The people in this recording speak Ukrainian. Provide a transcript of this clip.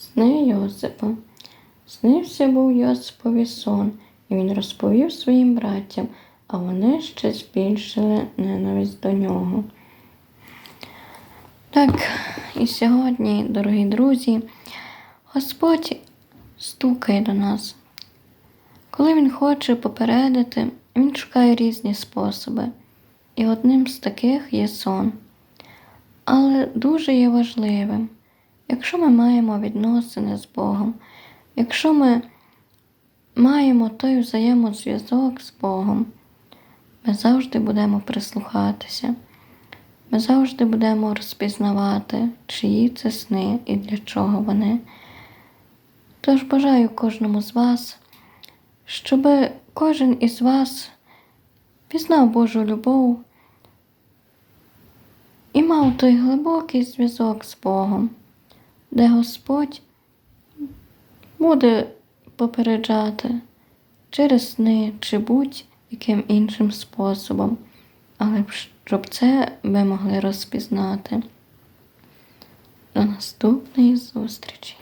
Сни Йосипа. Снився був Йосипові сон, і він розповів своїм братям, а вони ще збільшили ненависть до нього. Так, і сьогодні, дорогі друзі, Господь стукає до нас. Коли Він хоче попередити, Він шукає різні способи. І одним з таких є сон. Але дуже є важливим, якщо ми маємо відносини з Богом, якщо ми маємо той взаємозв'язок з Богом, ми завжди будемо прислухатися. Ми завжди будемо розпізнавати, чиї це сни і для чого вони. Тож бажаю кожному з вас, щоб кожен із вас пізнав Божу любов і мав той глибокий зв'язок з Богом, де Господь буде попереджати через сни чи будь-яким іншим способом, але щоб це ви могли розпізнати. До наступної зустрічі!